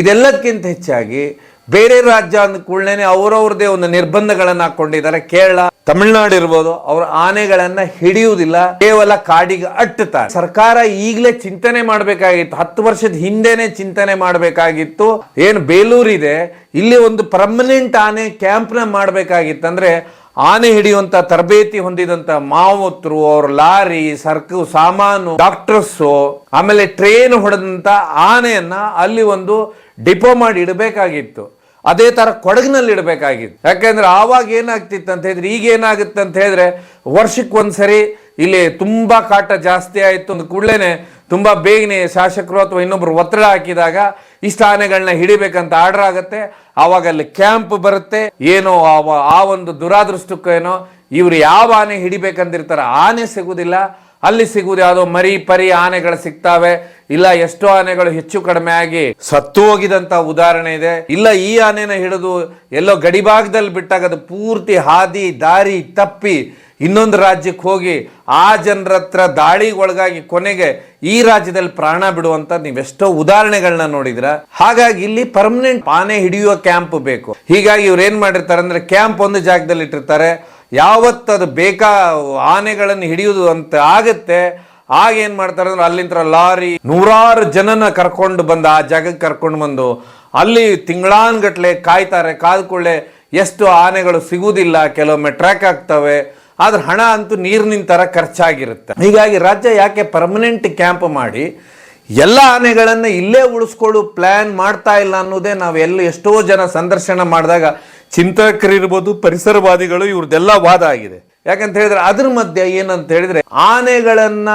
ಇದೆಲ್ಲಕ್ಕಿಂತ ಹೆಚ್ಚಾಗಿ ಬೇರೆ ರಾಜ್ಯ ಅಂದ ಕೂಡಲೇ ಅವರವ್ರದೇ ಒಂದು ನಿರ್ಬಂಧಗಳನ್ನು ಹಾಕೊಂಡಿದ್ದಾರೆ. ಕೇರಳ, ತಮಿಳುನಾಡು ಇರ್ಬೋದು, ಅವ್ರ ಆನೆಗಳನ್ನ ಹಿಡಿಯುವುದಿಲ್ಲ, ಕೇವಲ ಕಾಡಿಗೆ ಅಟ್ಟುತ್ತಾರೆ. ಸರ್ಕಾರ ಈಗಲೇ ಚಿಂತನೆ ಮಾಡಬೇಕಾಗಿತ್ತು. ಹತ್ತು ವರ್ಷದ ಹಿಂದೆನೆ ಚಿಂತನೆ ಮಾಡಬೇಕಾಗಿತ್ತು. ಏನು ಬೇಲೂರಿದೆ, ಇಲ್ಲಿ ಒಂದು ಪರ್ಮನೆಂಟ್ ಆನೆ ಕ್ಯಾಂಪ್ನ ಮಾಡಬೇಕಾಗಿತ್ತು ಅಂದ್ರೆ ಆನೆ ಹಿಡಿಯುವಂತ ತರಬೇತಿ ಹೊಂದಿದಂತ ಮಾವುತರು, ಅವ್ರ ಲಾರಿ, ಸರ್ಕು, ಸಾಮಾನು, ಡಾಕ್ಟರ್ಸು, ಆಮೇಲೆ ಟ್ರೈನ್ ಹೊಡೆದಂಥ ಆನೆಯನ್ನ ಅಲ್ಲಿ ಒಂದು ಡಿಪೋ ಮಾಡಿ ಇಡಬೇಕಾಗಿತ್ತು. ಅದೇ ತರ ಕೊಡಗಿನಲ್ಲಿ ಇಡಬೇಕಾಗಿತ್ತು. ಯಾಕೆಂದ್ರೆ ಆವಾಗ ಏನಾಗ್ತಿತ್ತು ಅಂತ ಹೇಳಿದ್ರೆ, ಈಗ ಏನಾಗುತ್ತೆ ಅಂತ ಹೇಳಿದ್ರೆ ವರ್ಷಕ್ಕೆ ಒಂದ್ಸರಿ ಇಲ್ಲಿ ತುಂಬಾ ಕಾಟ ಜಾಸ್ತಿ ಆಯಿತು ಅಂದ ಕೂಡಲೇನೆ ತುಂಬಾ ಬೇಗನೆ ಶಾಸಕರು ಅಥವಾ ಇನ್ನೊಬ್ರು ಒತ್ತಡ ಹಾಕಿದಾಗ ಈ ಸ್ಥಾನಗಳನ್ನ ಹಿಡಿಬೇಕಂತ ಆರ್ಡರ್ ಆಗುತ್ತೆ. ಆವಾಗ ಅಲ್ಲಿ ಕ್ಯಾಂಪ್ ಬರುತ್ತೆ. ಏನೋ ಆ- ಆ ಒಂದು ದುರಾದೃಷ್ಟಕ್ಕೇನೋ ಇವ್ರು ಯಾವ ಆನೆ ಹಿಡಿಬೇಕಂದಿರ್ತಾರೆ. ಆನೆ ಸಿಗುವುದಿಲ್ಲ. ಅಲ್ಲಿ ಸಿಗುವುದು ಯಾವುದೋ ಮರಿ, ಪರಿ ಆನೆಗಳು ಸಿಗ್ತಾವೆ. ಇಲ್ಲ, ಎಷ್ಟೋ ಆನೆಗಳು ಹೆಚ್ಚು ಕಡಿಮೆ ಆಗಿ ಸತ್ತು ಹೋಗಿದಂತ ಉದಾಹರಣೆ ಇದೆ. ಇಲ್ಲ, ಈ ಆನೆನ ಹಿಡಿದು ಎಲ್ಲೋ ಗಡಿಭಾಗದಲ್ಲಿ ಬಿಟ್ಟಾಗ ಅದು ಪೂರ್ತಿ ಹಾದಿ, ದಾರಿ ತಪ್ಪಿ ಇನ್ನೊಂದು ರಾಜ್ಯಕ್ಕೆ ಹೋಗಿ ಆ ಜನರ ಹತ್ರ ದಾಳಿಗೊಳಗಾಗಿ ಕೊನೆಗೆ ಈ ರಾಜ್ಯದಲ್ಲಿ ಪ್ರಾಣ ಬಿಡುವಂತ ನೀವೆಷ್ಟೋ ಉದಾಹರಣೆಗಳನ್ನ ನೋಡಿದ್ರ. ಹಾಗಾಗಿ ಇಲ್ಲಿ ಪರ್ಮನೆಂಟ್ ಆನೆ ಹಿಡಿಯುವ ಕ್ಯಾಂಪ್ ಬೇಕು. ಹೀಗಾಗಿ ಇವ್ರು ಏನ್ ಮಾಡಿರ್ತಾರೆ ಅಂದ್ರೆ ಕ್ಯಾಂಪ್ ಒಂದು ಜಾಗದಲ್ಲಿ ಇಟ್ಟಿರ್ತಾರೆ. ಯಾವತ್ತದು ಬೇಕಾ ಆನೆಗಳನ್ನು ಹಿಡಿಯುವುದು ಅಂತ ಆಗತ್ತೆ. ಆಗ ಏನ್ ಮಾಡ್ತಾರೆ ಅಂದ್ರೆ ಅಲ್ಲಿಂದ ಲಾರಿ ನೂರಾರು ಜನನ ಕರ್ಕೊಂಡು ಬಂದು ಆ ಜಾಗಕ್ಕೆ ಕರ್ಕೊಂಡು ಬಂದು ಅಲ್ಲಿ ತಿಂಗಳಾನ್ಗಟ್ಲೆ ಕಾಯ್ತಾರೆ. ಕಾದ್ಕೊಳ್ಳೆ ಎಷ್ಟು ಆನೆಗಳು ಸಿಗುವುದಿಲ್ಲ ಕೆಲವೊಮ್ಮೆ ಟ್ರ್ಯಾಕ್ ಆಗ್ತವೆ. ಆದ್ರೆ ಹಣ ಅಂತೂ ನೀರಿನ ತರ ಖರ್ಚಾಗಿರುತ್ತೆ. ಹೀಗಾಗಿ ರಾಜ್ಯ ಯಾಕೆ ಪರ್ಮನೆಂಟ್ ಕ್ಯಾಂಪ್ ಮಾಡಿ, ಎಲ್ಲ ಆನೆಗಳನ್ನು ಇಲ್ಲೇ ಉಳಿಸ್ಕೊಳ್ಳೋ ಪ್ಲಾನ್ ಮಾಡ್ತಾ ಇಲ್ಲ ಅನ್ನೋದೇ ನಾವೆಲ್ಲ ಎಷ್ಟೋ ಜನ ಸಂದರ್ಶನ ಮಾಡಿದಾಗ ಚಿಂತಕರಿರ್ಬೋದು, ಪರಿಸರವಾದಿಗಳು ಇವ್ರದ್ದೆಲ್ಲ ವಾದ ಆಗಿದೆ. ಯಾಕಂತ ಹೇಳಿದ್ರೆ ಅದ್ರ ಮಧ್ಯೆ ಏನಂತ ಹೇಳಿದ್ರೆ ಆನೆಗಳನ್ನ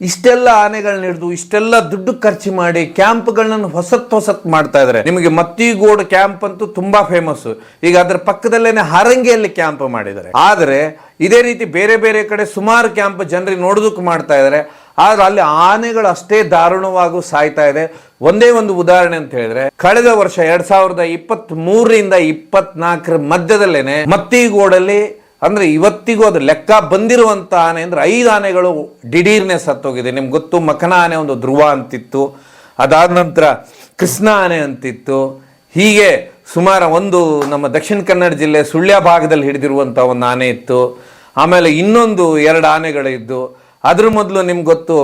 ಇಷ್ಟೆಲ್ಲ ಆನೆಗಳನ್ನ ಹಿಡಿದು, ಇಷ್ಟೆಲ್ಲ ದುಡ್ಡು ಖರ್ಚು ಮಾಡಿ ಕ್ಯಾಂಪ್ಗಳನ್ನ ಹೊಸತ್ ಹೊಸತ್ ಮಾಡ್ತಾ ಇದ್ದಾರೆ ನಿಮಗೆ ಮತ್ತಿಗೋಡ್ ಕ್ಯಾಂಪ್ ಅಂತೂ ತುಂಬಾ ಫೇಮಸ್ ಈಗ ಅದ್ರ ಪಕ್ಕದಲ್ಲೇನೆ ಹಾರಂಗಿಯಲ್ಲಿ ಕ್ಯಾಂಪ್ ಮಾಡಿದ್ದಾರೆ. ಆದರೆ ಇದೇ ರೀತಿ ಬೇರೆ ಬೇರೆ ಕಡೆ ಸುಮಾರು ಕ್ಯಾಂಪ್ ಜನರಿಗೆ ನೋಡೋದಕ್ಕೆ ಮಾಡ್ತಾ ಇದ್ದಾರೆ ಆದ್ರೆ ಅಲ್ಲಿ ಆನೆಗಳು ಅಷ್ಟೇ ದಾರುಣವಾಗೂ ಸಾಯ್ತಾ ಇದೆ. ಒಂದೇ ಒಂದು ಉದಾಹರಣೆ ಅಂತ ಹೇಳಿದ್ರೆ, ಕಳೆದ ವರ್ಷ ಎರಡ್ ಸಾವಿರದ ಇಪ್ಪತ್ತ್ ಮೂರರಿಂದ ಇಪ್ಪತ್ನಾಲ್ಕರ ಮಧ್ಯದಲ್ಲೇನೆ ಮತ್ತಿಗೋಡಲ್ಲಿ ಅಂದ್ರೆ ಇವತ್ತಿಗೂ ಅದು ಲೆಕ್ಕ ಬಂದಿರುವಂಥ ಆನೆ ಅಂದ್ರೆ ಐದು ಆನೆಗಳು ದಿಢೀರ್ನೆ ಸತ್ತೋಗಿದೆ. ನಿಮ್ಗೆ ಗೊತ್ತು, ಮಕನ ಆನೆ ಒಂದು ಧ್ರುವ ಅಂತಿತ್ತು, ಅದಾದ ನಂತರ ಕೃಷ್ಣ ಆನೆ ಅಂತಿತ್ತು. ಹೀಗೆ ಸುಮಾರು ಒಂದು ನಮ್ಮ ದಕ್ಷಿಣ ಕನ್ನಡ ಜಿಲ್ಲೆ ಸುಳ್ಯ ಭಾಗದಲ್ಲಿ ಹಿಡಿದಿರುವಂಥ ಒಂದು ಆನೆ ಇತ್ತು. ಆಮೇಲೆ ಇನ್ನೊಂದು ಎರಡು ಆನೆಗಳಿದ್ದು. ಅದ್ರ ಮೊದಲು ನಿಮ್ಗೆ ಗೊತ್ತು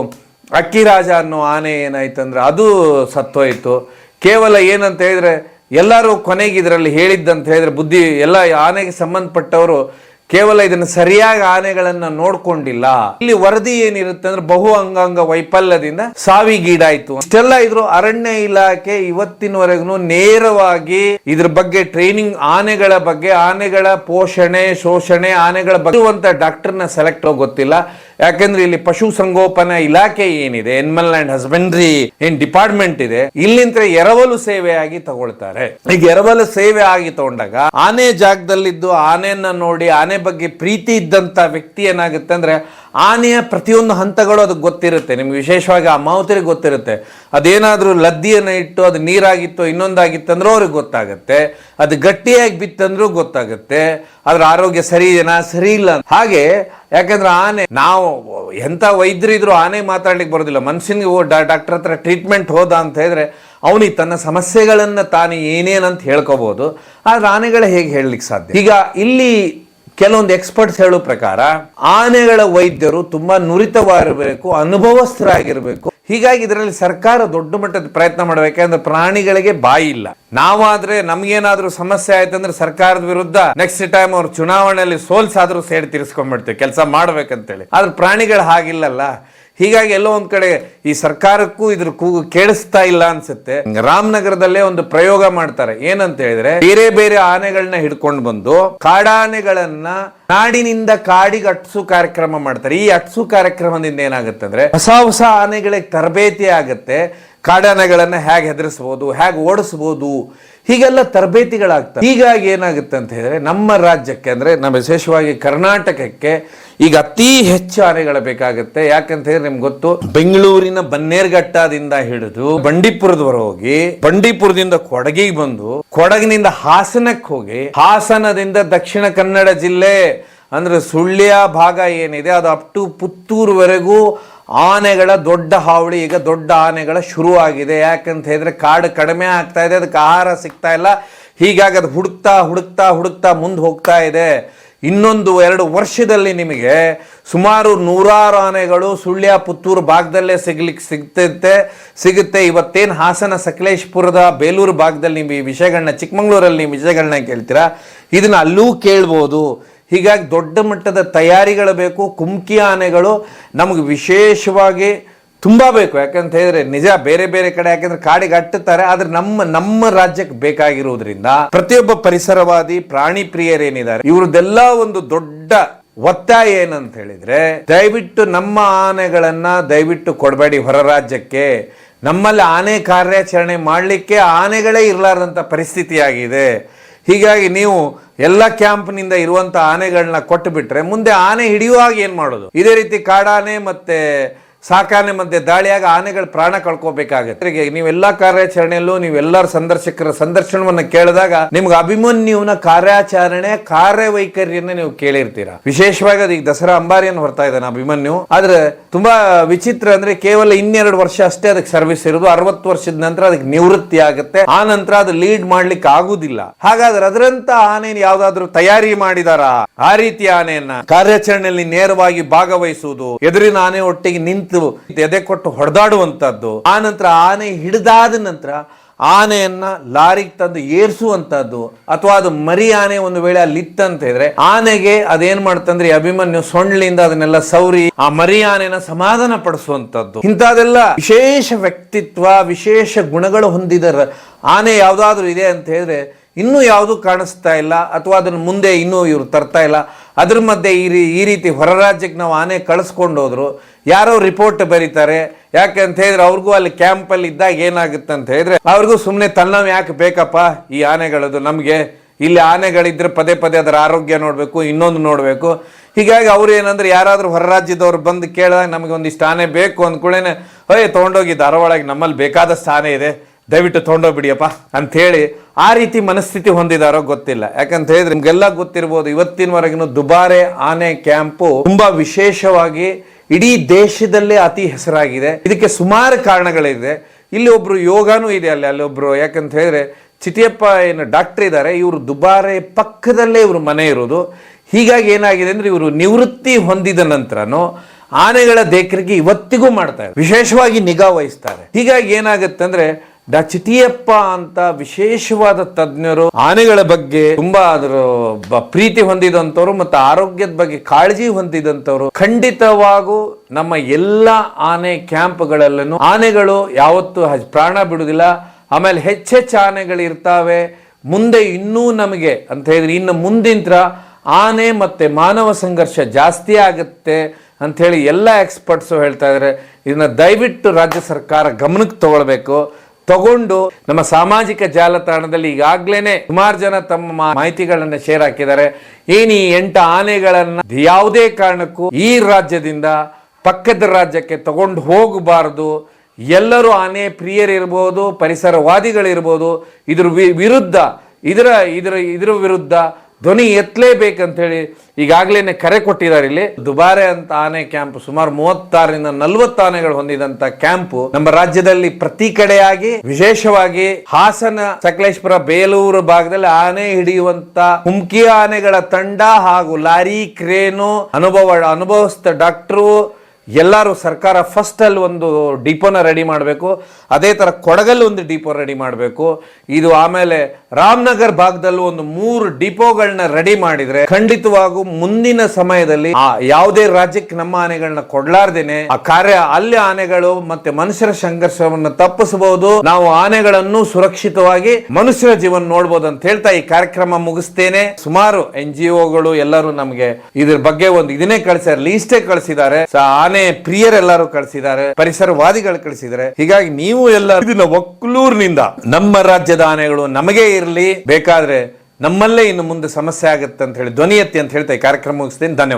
ಅಕ್ಕಿರಾಜ ಅನ್ನೋ ಆನೆ ಏನಾಯ್ತಂದ್ರೆ ಅದು ಸತ್ತೋಯಿತು. ಕೇವಲ ಏನಂತ ಹೇಳಿದ್ರೆ ಎಲ್ಲರೂ ಕೊನೆಗೆ ಇದರಲ್ಲಿ ಹೇಳಿದ್ದಂತ ಹೇಳಿದ್ರೆ ಬುದ್ಧಿ ಎಲ್ಲ ಆನೆಗೆ ಸಂಬಂಧಪಟ್ಟವರು ಕೇವಲ ಇದನ್ನು ಸರಿಯಾಗಿ ಆನೆಗಳನ್ನ ನೋಡ್ಕೊಂಡಿಲ್ಲ. ಇಲ್ಲಿ ವರದಿ ಏನಿರುತ್ತೆ ಅಂದ್ರೆ ಬಹು ಅಂಗಾಂಗ ವೈಫಲ್ಯದಿಂದ ಸಾವಿಗೀಡಾಯ್ತು ಇಷ್ಟೆಲ್ಲ ಇದ್ರು ಅರಣ್ಯ ಇಲಾಖೆ ಇವತ್ತಿನವರೆಗೂ ನೇರವಾಗಿ ಇದ್ರ ಬಗ್ಗೆ ಟ್ರೈನಿಂಗ್ ಆನೆಗಳ ಬಗ್ಗೆ, ಆನೆಗಳ ಪೋಷಣೆ, ಶೋಷಣೆ, ಆನೆಗಳ ಬಗ್ಗೆ ಡಾಕ್ಟರ್ನ ಸೆಲೆಕ್ಟ್ ಗೊತ್ತಿಲ್ಲ. ಯಾಕಂದ್ರೆ ಇಲ್ಲಿ ಪಶು ಸಂಗೋಪನಾ ಇಲಾಖೆ ಏನಿದೆ ಎನಿಮಲ್ ಅಂಡ್ ಹಸ್ಬೆಂಡ್ರಿ ಏನ್ ಡಿಪಾರ್ಟ್ಮೆಂಟ್ ಇದೆ ಇಲ್ಲಿಂದ ಎರವಲು ಸೇವೆಯಾಗಿ ತಗೊಳ್ತಾರೆ. ಈಗ ಎರವಲು ಸೇವೆ ಆಗಿ ತಗೊಂಡಾಗ ಆನೆ ಜಾಗದಲ್ಲಿದ್ದು ಆನೆಯನ್ನ ನೋಡಿ ಆನೆ ಬಗ್ಗೆ ಪ್ರೀತಿ ಇದ್ದಂತ ವ್ಯಕ್ತಿ ಏನಾಗುತ್ತೆ ಅಂದ್ರೆ ಆನೆಯ ಪ್ರತಿಯೊಂದು ಹಂತಗಳು ಅದಕ್ಕೆ ಗೊತ್ತಿರುತ್ತೆ. ನಿಮ್ಗೆ ವಿಶೇಷವಾಗಿ ಆ ಮಾವುತರಿಗೆ ಗೊತ್ತಿರುತ್ತೆ. ಅದೇನಾದರೂ ಲದ್ದಿಯನ್ನು ಇಟ್ಟು ಅದು ನೀರಾಗಿತ್ತು ಇನ್ನೊಂದಾಗಿತ್ತು ಅಂದ್ರೆ ಅವ್ರಿಗೆ ಗೊತ್ತಾಗುತ್ತೆ. ಅದು ಗಟ್ಟಿಯಾಗಿ ಬಿತ್ತಂದ್ರೂ ಗೊತ್ತಾಗುತ್ತೆ. ಅದ್ರ ಆರೋಗ್ಯ ಸರಿ ಇದೆನಾ? ಸರಿ ಇಲ್ಲ. ಹಾಗೆ ಯಾಕಂದ್ರೆ ಆನೆ, ನಾವು ಎಂಥ ವೈದ್ಯರಿದ್ರು ಆನೆ ಮಾತಾಡ್ಲಿಕ್ಕೆ ಬರೋದಿಲ್ಲ. ಮನುಷ್ಯನಿಗೆ ಡಾಕ್ಟರ್ ಹತ್ರ ಟ್ರೀಟ್ಮೆಂಟ್ ಹೋದ ಅಂತ ಹೇಳಿದ್ರೆ ಅವನಿಗೆ ತನ್ನ ಸಮಸ್ಯೆಗಳನ್ನು ತಾನೇ ಏನೇನಂತ ಹೇಳ್ಕೋಬಹುದು ಆದ್ರೆ ಆನೆಗಳ ಹೇಗೆ ಹೇಳಲಿಕ್ಕೆ ಸಾಧ್ಯ? ಈಗ ಇಲ್ಲಿ ಕೆಲವೊಂದು ಎಕ್ಸ್ಪರ್ಟ್ಸ್ ಹೇಳೋ ಪ್ರಕಾರ, ಆನೆಗಳ ವೈದ್ಯರು ತುಂಬಾ ನುರಿತವಾಗಿರಬೇಕು, ಅನುಭವಸ್ಥರಾಗಿರಬೇಕು. ಹೀಗಾಗಿ ಇದರಲ್ಲಿ ಸರ್ಕಾರ ದೊಡ್ಡ ಮಟ್ಟದ ಪ್ರಯತ್ನ ಮಾಡಬೇಕು, ಯಾಕಂದ್ರೆ ಪ್ರಾಣಿಗಳಿಗೆ ಬಾಯಿ ಇಲ್ಲ. ನಾವಾದ್ರೆ ನಮ್ಗೇನಾದ್ರೂ ಸಮಸ್ಯೆ ಆಯ್ತಂದ್ರೆ ಸರ್ಕಾರದ ವಿರುದ್ಧ ನೆಕ್ಸ್ಟ್ ಟೈಮ್ ಅವ್ರು ಚುನಾವಣೆಯಲ್ಲಿ ಸೋಲ್ಸಾದ್ರೂ ಸೇಡ್ ತೀರಿಸ್ಕೊಂಡ್ಬಿಡ್ತೀವಿ, ಕೆಲಸ ಮಾಡ್ಬೇಕಂತೇಳಿ. ಆದ್ರೆ ಪ್ರಾಣಿಗಳು ಹಾಗಿಲ್ಲಲ್ಲ. ಹೀಗಾಗಿ ಎಲ್ಲೋ ಒಂದ್ ಕಡೆ ಈ ಸರ್ಕಾರಕ್ಕೂ ಇದ್ರ ಕೂಗು ಕೇಳಿಸ್ತಾ ಇಲ್ಲ ಅನ್ಸುತ್ತೆ. ರಾಮನಗರದಲ್ಲೇ ಒಂದು ಪ್ರಯೋಗ ಮಾಡ್ತಾರೆ. ಏನಂತ ಹೇಳಿದ್ರೆ ಬೇರೆ ಬೇರೆ ಆನೆಗಳನ್ನ ಹಿಡ್ಕೊಂಡು ಬಂದು ಕಾಡಾನೆಗಳನ್ನ ನಾಡಿನಿಂದ ಕಾಡಿಗೆ ಅಟ್ಸು ಕಾರ್ಯಕ್ರಮ ಮಾಡ್ತಾರೆ. ಈ ಅಟ್ಸು ಕಾರ್ಯಕ್ರಮದಿಂದ ಏನಾಗುತ್ತೆ ಅಂದ್ರೆ ಹೊಸ ಹೊಸ ಆನೆಗಳಿಗೆ ತರಬೇತಿ ಆಗುತ್ತೆ. ಕಾಡಾನೆಗಳನ್ನ ಹೇಗೆ ಹೆದರಿಸಬಹುದು ಹೇಗೆ ಓಡಿಸಬಹುದು ಹೀಗೆಲ್ಲ ತರಬೇತಿಗಳಾಗ್ತವೆ. ಹೀಗಾಗಿ ಏನಾಗುತ್ತೆ ಅಂತ ಹೇಳಿದ್ರೆ ನಮ್ಮ ರಾಜ್ಯಕ್ಕೆ ಅಂದ್ರೆ ನಮ್ಮ ವಿಶೇಷವಾಗಿ ಕರ್ನಾಟಕಕ್ಕೆ ಈಗ ಅತಿ ಹೆಚ್ಚು ಆನೆಗಳು ಬೇಕಾಗುತ್ತೆ. ಯಾಕಂತ ಹೇಳಿದ್ರೆ ನಿಮ್ಗೆ ಗೊತ್ತು, ಬೆಂಗಳೂರಿನ ಬನ್ನೇರ್ಘಟ್ಟದಿಂದ ಹಿಡಿದು ಬಂಡೀಪುರದವರೆಗೆ ಹೋಗಿ ಬಂಡೀಪುರದಿಂದ ಕೊಡಗಿಗೆ ಬಂದು ಕೊಡಗಿನಿಂದ ಹಾಸನಕ್ಕೆ ಹೋಗಿ ಹಾಸನದಿಂದ ದಕ್ಷಿಣ ಕನ್ನಡ ಜಿಲ್ಲೆ ಅಂದ್ರೆ ಸುಳ್ಯ ಭಾಗ ಏನಿದೆ, ಅದು ಅಪ್ ಟು ಪುತ್ತೂರ್ವರೆಗೂ ಆನೆಗಳ ದೊಡ್ಡ ಹಾವಳಿ ಈಗ ದೊಡ್ಡ ಆನೆಗಳ ಶುರುವಾಗಿದೆ. ಯಾಕಂತ ಹೇಳಿದ್ರೆ ಕಾಡು ಕಡಿಮೆ ಆಗ್ತಾ ಇದೆ, ಅದಕ್ಕೆ ಆಹಾರ ಸಿಗ್ತಾ ಇಲ್ಲ. ಹೀಗಾಗಿ ಅದು ಹುಡುಕ್ತಾ ಹುಡುಕ್ತಾ ಹುಡುಕ್ತಾ ಮುಂದೆ ಹೋಗ್ತಾ ಇದೆ. ಇನ್ನೊಂದು ಎರಡು ವರ್ಷದಲ್ಲಿ ನಿಮಗೆ ಸುಮಾರು ನೂರಾರು ಆನೆಗಳು ಸುಳ್ಯ ಪುತ್ತೂರು ಭಾಗದಲ್ಲೇ ಸಿಗ್ಲಿಕ್ಕೆ ಸಿಗ್ತೈತೆ ಸಿಗುತ್ತೆ. ಇವತ್ತೇನು ಹಾಸನ ಸಕಲೇಶ್ಪುರದ ಬೇಲೂರು ಭಾಗದಲ್ಲಿ ನೀವು ಈ ವಿಷಯಗಳನ್ನ ಚಿಕ್ಕಮಂಗ್ಳೂರಲ್ಲಿ ನೀವು ವಿಷಯಗಳನ್ನ ಕೇಳ್ತೀರಾ? ಇದನ್ನ ಅಲ್ಲೂ ಕೇಳ್ಬೋದು. ಹೀಗಾಗಿ ದೊಡ್ಡ ಮಟ್ಟದ ತಯಾರಿಗಳು ಬೇಕು ಕುಮ್ಕಿ ಆನೆಗಳು ನಮಗೆ ವಿಶೇಷವಾಗಿ ತುಂಬಾ ಬೇಕು. ಯಾಕಂತ ಹೇಳಿದ್ರೆ ನಿಜ ಬೇರೆ ಬೇರೆ ಕಡೆ ಯಾಕಂದ್ರೆ ಕಾಡಿಗೆ ಅಟ್ಟುತ್ತಾರೆ, ಆದ್ರೆ ನಮ್ಮ ನಮ್ಮ ರಾಜ್ಯಕ್ಕೆ ಬೇಕಾಗಿರುವುದರಿಂದ ಪ್ರತಿಯೊಬ್ಬ ಪರಿಸರವಾದಿ, ಪ್ರಾಣಿ ಪ್ರಿಯರೇನಿದ್ದಾರೆ ಇವ್ರದ್ದೆಲ್ಲ ಒಂದು ದೊಡ್ಡ ಒತ್ತಾಯ ಏನಂತ ಹೇಳಿದ್ರೆ, ದಯವಿಟ್ಟು ನಮ್ಮ ಆನೆಗಳನ್ನ ದಯವಿಟ್ಟು ಕೊಡಬೇಡಿ ಹೊರ ರಾಜ್ಯಕ್ಕೆ. ನಮ್ಮಲ್ಲಿ ಆನೆ ಕಾರ್ಯಾಚರಣೆ ಮಾಡಲಿಕ್ಕೆ ಆನೆಗಳೇ ಇರಲಾರದಂಥ ಪರಿಸ್ಥಿತಿ ಆಗಿದೆ ಹೀಗಾಗಿ ನೀವು ಎಲ್ಲ ಕ್ಯಾಂಪ್ನಿಂದ ಇರುವಂತ ಆನೆಗಳನ್ನ ಕೊಟ್ಟು ಬಿಟ್ರೆ ಮುಂದೆ ಆನೆ ಹಿಡಿಯುವಾಗ ಏನ್ ಮಾಡೋದು? ಇದೇ ರೀತಿ ಕಾಡಾನೆ ಮತ್ತೆ ಸಾಕಾನೆ ಮಧ್ಯೆ ದಾಳಿಯಾಗ ಆನೆಗಳು ಪ್ರಾಣ ಕಳ್ಕೋಬೇಕಾಗತ್ತೆ. ನೀವೆಲ್ಲ ಕಾರ್ಯಾಚರಣೆಯಲ್ಲೂ ನೀವೆಲ್ಲರ ಸಂದರ್ಶಕರ ಸಂದರ್ಶನವನ್ನ ಕೇಳಿದಾಗ ನಿಮ್ಗೆ ಅಭಿಮನ್ಯುವಿನ ಕಾರ್ಯಾಚರಣೆ, ಕಾರ್ಯವೈಖರಿಯನ್ನ ನೀವು ಕೇಳಿರ್ತೀರಾ. ವಿಶೇಷವಾಗಿ ಅದೀಗ ದಸರಾ ಅಂಬಾರಿಯನ್ನು ಹೊರ್ತಾ ಇದ್ದಾನೆ ಅಭಿಮನ್ಯು. ಆದ್ರೆ ತುಂಬಾ ವಿಚಿತ್ರ ಅಂದ್ರೆ ಕೇವಲ ಇನ್ನೆರಡು ವರ್ಷ ಅಷ್ಟೇ ಅದಕ್ಕೆ ಸರ್ವಿಸ್ ಇರೋದು ಅರವತ್ತು ವರ್ಷದ ನಂತರ ಅದಕ್ಕೆ ನಿವೃತ್ತಿ ಆಗುತ್ತೆ. ಆ ನಂತರ ಅದು ಲೀಡ್ ಮಾಡ್ಲಿಕ್ಕೆ ಆಗುದಿಲ್ಲ. ಹಾಗಾದ್ರೆ ಅದರಂತ ಆನೆ ಯಾವ್ದಾದ್ರು ತಯಾರಿ ಮಾಡಿದಾರ? ಆ ರೀತಿಯ ಆನೆಯನ್ನ ಕಾರ್ಯಾಚರಣೆಯಲ್ಲಿ ನೇರವಾಗಿ ಭಾಗವಹಿಸುವುದು, ಎದುರಿನ ಆನೆ ಒಟ್ಟಿಗೆ ನಿಂತು ಎದೆ ಕೊಟ್ಟು ಹೊಡೆದಾಡುವಂತದ್ದು ಆ ನಂತರ ಆನೆ ಹಿಡಿದಾದ ನಂತರ ಆನೆಯನ್ನ ಲಾರಿಗೆ ತಂದು ಏರಿಸುವಂತದ್ದು ಅಥವಾ ಅದು ಮರಿ ಆನೆ ಒಂದು ವೇಳೆ ಅಲ್ಲಿ ಇತ್ತಂತ ಹೇಳಿದ್ರೆ, ಆನೆಗೆ ಅದೇನ್ ಮಾಡ್ತಂದ್ರೆ ಅಭಿಮನ್ಯು ಸೊಂಡ್ಲಿಂದ ಅದನ್ನೆಲ್ಲ ಸೌರಿ, ಆ ಮರಿ ಆನೆನ ಸಮಾಧಾನ ಪಡಿಸುವಂತದ್ದು ಇಂಥದೆಲ್ಲ ವಿಶೇಷ ವ್ಯಕ್ತಿತ್ವ, ವಿಶೇಷ ಗುಣಗಳು ಹೊಂದಿದ ಆನೆ ಯಾವ್ದಾದ್ರು ಇದೆ ಅಂತ ಹೇಳಿದ್ರೆ, ಇನ್ನೂ ಯಾವುದು ಕಾಣಿಸ್ತಾ ಇಲ್ಲ, ಅಥವಾ ಅದನ್ನ ಮುಂದೆ ಇನ್ನೂ ಇವ್ರು ತರ್ತಾ ಇಲ್ಲ. ಅದ್ರ ಮಧ್ಯೆ ಈ ರೀ, ಈ ರೀತಿ ಹೊರ ರಾಜ್ಯಕ್ಕೆ ನಾವು ಆನೆ ಕಳಿಸ್ಕೊಂಡು ಹೋದ್ರು ಯಾರೋ ರಿಪೋರ್ಟ್ ಬರೀತಾರೆ. ಯಾಕೆ ಅಂತ ಹೇಳಿದ್ರೆ ಅವ್ರಿಗೂ ಅಲ್ಲಿ ಕ್ಯಾಂಪಲ್ಲಿ ಇದ್ದಾಗ ಏನಾಗುತ್ತೆ ಅಂತ ಹೇಳಿದ್ರೆ ಅವ್ರಿಗೂ ಸುಮ್ಮನೆ ತನ್ನವ್ ಯಾಕೆ ಬೇಕಪ್ಪ ಈ ಆನೆಗಳದು? ನಮಗೆ ಇಲ್ಲಿ ಆನೆಗಳಿದ್ರೆ ಪದೇ ಪದೇ ಅದರ ಆರೋಗ್ಯ ನೋಡಬೇಕು, ಇನ್ನೊಂದು ನೋಡಬೇಕು. ಹೀಗಾಗಿ ಅವ್ರು ಏನಂದ್ರೆ ಯಾರಾದರೂ ಹೊರ ರಾಜ್ಯದವ್ರು ಬಂದು ಕೇಳಿದಾಗ ನಮಗೆ ಒಂದಿಷ್ಟು ಆನೆ ಬೇಕು ಅಂದ್ಕೊಳ್ಳೇನೆ ಅಯ್ಯ ತೊಗೊಂಡೋಗಿ ಧಾರವಾಡ ನಮ್ಮಲ್ಲಿ ಬೇಕಾದ ಸ್ಥಾನ ಇದೆ, ದಯವಿಟ್ಟು ತೊಗೊಂಡೋಗ್ಬಿಡಿಯಪ್ಪ ಅಂತ ಹೇಳಿ ಆ ರೀತಿ ಮನಸ್ಥಿತಿ ಹೊಂದಿದಾರೋ ಗೊತ್ತಿಲ್ಲ. ಯಾಕಂತ ಹೇಳಿದ್ರೆ ನಿಮ್ಗೆಲ್ಲ ಗೊತ್ತಿರ್ಬೋದು ಇವತ್ತಿನವರೆಗೂ ದುಬಾರೆ ಆನೆ ಕ್ಯಾಂಪು ತುಂಬಾ ವಿಶೇಷವಾಗಿ ಇಡೀ ದೇಶದಲ್ಲೇ ಅತಿ ಹೆಸರಾಗಿದೆ. ಇದಕ್ಕೆ ಸುಮಾರು ಕಾರಣಗಳಿದೆ. ಇಲ್ಲಿ ಒಬ್ರು ಯೋಗಾನೂ ಇದೆ ಅಲ್ಲಿ ಅಲ್ಲಿ ಒಬ್ರು ಯಾಕಂತ ಹೇಳಿದ್ರೆ ಚಿಟಿಯಪ್ಪ ಏನು ಡಾಕ್ಟರ್ ಇದ್ದಾರೆ, ಇವರು ದುಬಾರೆ ಪಕ್ಕದಲ್ಲೇ ಇವರು ಮನೆ ಇರೋದು. ಹೀಗಾಗಿ ಏನಾಗಿದೆ ಅಂದ್ರೆ ಇವರು ನಿವೃತ್ತಿ ಹೊಂದಿದ ನಂತರನು ಆನೆಗಳ ದೇಕರಿಗೆ ಇವತ್ತಿಗೂ ಮಾಡ್ತಾರೆ ವಿಶೇಷವಾಗಿ ನಿಗಾ ವಹಿಸ್ತಾರೆ. ಹೀಗಾಗಿ ಏನಾಗುತ್ತೆ ಅಂದ್ರೆ ಡಾ. ಚಿಟಿಯಪ್ಪ ಅಂತ ವಿಶೇಷವಾದ ತಜ್ಞರು ಆನೆಗಳ ಬಗ್ಗೆ ತುಂಬಾ ಅದರ ಪ್ರೀತಿ ಹೊಂದಿದಂಥವ್ರು ಮತ್ತು ಆರೋಗ್ಯದ ಬಗ್ಗೆ ಕಾಳಜಿ ಹೊಂದಿದಂಥವ್ರು ಖಂಡಿತವಾಗೂ ನಮ್ಮ ಎಲ್ಲ ಆನೆ ಕ್ಯಾಂಪ್ಗಳಲ್ಲೂ ಆನೆಗಳು ಯಾವತ್ತೂ ಪ್ರಾಣ ಬಿಡುವುದಿಲ್ಲ. ಆಮೇಲೆ ಹೆಚ್ಚೆಚ್ಚು ಆನೆಗಳು ಇರ್ತಾವೆ. ಮುಂದೆ ಇನ್ನೂ ನಮಗೆ ಅಂತ ಹೇಳಿದ್ರೆ ಇನ್ನು ಮುಂದಿನ ಆನೆ ಮತ್ತೆ ಮಾನವ ಸಂಘರ್ಷ ಜಾಸ್ತಿ ಆಗುತ್ತೆ ಅಂಥೇಳಿ ಎಲ್ಲ ಎಕ್ಸ್ಪರ್ಟ್ಸು ಹೇಳ್ತಾ ಇದ್ದಾರೆ. ಇದನ್ನ ದಯವಿಟ್ಟು ರಾಜ್ಯ ಸರ್ಕಾರ ಗಮನಕ್ಕೆ ತಗೊಳ್ಬೇಕು. ತಗೊಂಡು ನಮ್ಮ ಸಾಮಾಜಿಕ ಜಾಲತಾಣದಲ್ಲಿ ಈಗಾಗ್ಲೇನೆ ಸುಮಾರು ಜನ ತಮ್ಮ ಮಾಹಿತಿಗಳನ್ನ ಶೇರ್ ಹಾಕಿದ್ದಾರೆ. ಏನು ಈ ಎಂಟು ಆನೆಗಳನ್ನ ಯಾವುದೇ ಕಾರಣಕ್ಕೂ ಈ ರಾಜ್ಯದಿಂದ ಪಕ್ಕದ ರಾಜ್ಯಕ್ಕೆ ತಗೊಂಡು ಹೋಗಬಾರದು. ಎಲ್ಲರೂ ಆನೆ ಪ್ರಿಯರಿರ್ಬೋದು ಪರಿಸರವಾದಿಗಳಿರ್ಬೋದು. ಇದ್ರ ವಿರುದ್ಧ, ಇದರ ಇದರ ಇದರ ವಿರುದ್ಧ ಧ್ವನಿ ಎತ್ತಲೇಬೇಕಂತ ಹೇಳಿ ಈಗಾಗಲೇ ಕರೆ ಕೊಟ್ಟಿದ್ದಾರೆ ಇಲ್ಲಿ. ದುಬಾರೆ ಅಂತ ಆನೆ ಕ್ಯಾಂಪ್ ಸುಮಾರು ಮೂವತ್ತಾರರಿಂದ ನಲವತ್ತು ಆನೆಗಳು ಹೊಂದಿದಂತ ಕ್ಯಾಂಪ್ ನಮ್ಮ ರಾಜ್ಯದಲ್ಲಿ ಪ್ರತಿ ಕಡೆಯಾಗಿ ವಿಶೇಷವಾಗಿ ಹಾಸನ, ಸಕಲೇಶ್ಪುರ, ಬೇಲೂರು ಭಾಗದಲ್ಲಿ ಆನೆ ಹಿಡಿಯುವಂತ ಹುಮ್ಕಿ ಆನೆಗಳ ತಂಡ ಹಾಗೂ ಲಾರಿ, ಕ್ರೇನು, ಅನುಭವ ಅನುಭವಿಸಿದ ಡಾಕ್ಟ್ರು ಎಲ್ಲರೂ ಸರ್ಕಾರ ಫಸ್ಟ್ ಅಲ್ಲಿ ಒಂದು ಡಿಪೋನ ರೆಡಿ ಮಾಡಬೇಕು, ಅದೇ ತರ ಕೊಡಗಲ್ಲಿ ಒಂದು ಡಿಪೋ ರೆಡಿ ಮಾಡಬೇಕು. ಇದು ಆಮೇಲೆ ರಾಮನಗರ್ ಭಾಗದಲ್ಲೂ ಒಂದು ಮೂರು ಡಿಪೋಗಳನ್ನ ರೆಡಿ ಮಾಡಿದ್ರೆ ಖಂಡಿತವಾಗೂ ಮುಂದಿನ ಸಮಯದಲ್ಲಿ ಆ ಯಾವುದೇ ರಾಜ್ಯಕ್ಕೆ ನಮ್ಮ ಆನೆಗಳನ್ನ ಕೊಡ್ಲಾರ್ದೇನೆ, ಆ ಕಾರ್ಯ ಅಲ್ಲಿ ಆನೆಗಳು ಮತ್ತೆ ಮನುಷ್ಯರ ಸಂಘರ್ಷವನ್ನು ತಪ್ಪಿಸಬಹುದು. ನಾವು ಆನೆಗಳನ್ನು ಸುರಕ್ಷಿತವಾಗಿ ಮನುಷ್ಯರ ಜೀವನ ನೋಡಬಹುದು ಅಂತ ಹೇಳ್ತಾ ಈ ಕಾರ್ಯಕ್ರಮ ಮುಗಿಸ್ತೇನೆ. ಸುಮಾರು ಎನ್ ಜಿ ಎಲ್ಲರೂ ನಮಗೆ ಇದ್ರ ಬಗ್ಗೆ ಒಂದು ಇದನ್ನೇ ಕಳಿಸ್ಯಾರ ಲೀಸ್ಟೇ ಕಳಿಸಿದ್ದಾರೆ. ಸ- ಆನೆ ಪ್ರಿಯರೆಲ್ಲರೂ ಕಳಿಸಿದ್ದಾರೆ, ಪರಿಸರವಾದಿಗಳು ಕಳಿಸಿದ್ದಾರೆ. ಹೀಗಾಗಿ ನೀವು ಎಲ್ಲ ಒಕ್ಕಲೂರಿನಿಂದ ನಮ್ಮ ರಾಜ್ಯದ ಆನೆಗಳು ನಮಗೆ ಇರಲಿ, ಬೇಕಾದ್ರೆ ನಮ್ಮಲ್ಲೇ ಇನ್ನು ಮುಂದೆ ಸಮಸ್ಯೆ ಆಗುತ್ತೆ ಅಂತ ಹೇಳಿ ಧ್ವನಿ ಎತ್ತಿ ಅಂತ ಹೇಳ್ತಾ ಈ ಕಾರ್ಯಕ್ರಮ ಮುಗಿಸ್ತೇನೆ. ಧನ್ಯವಾದ.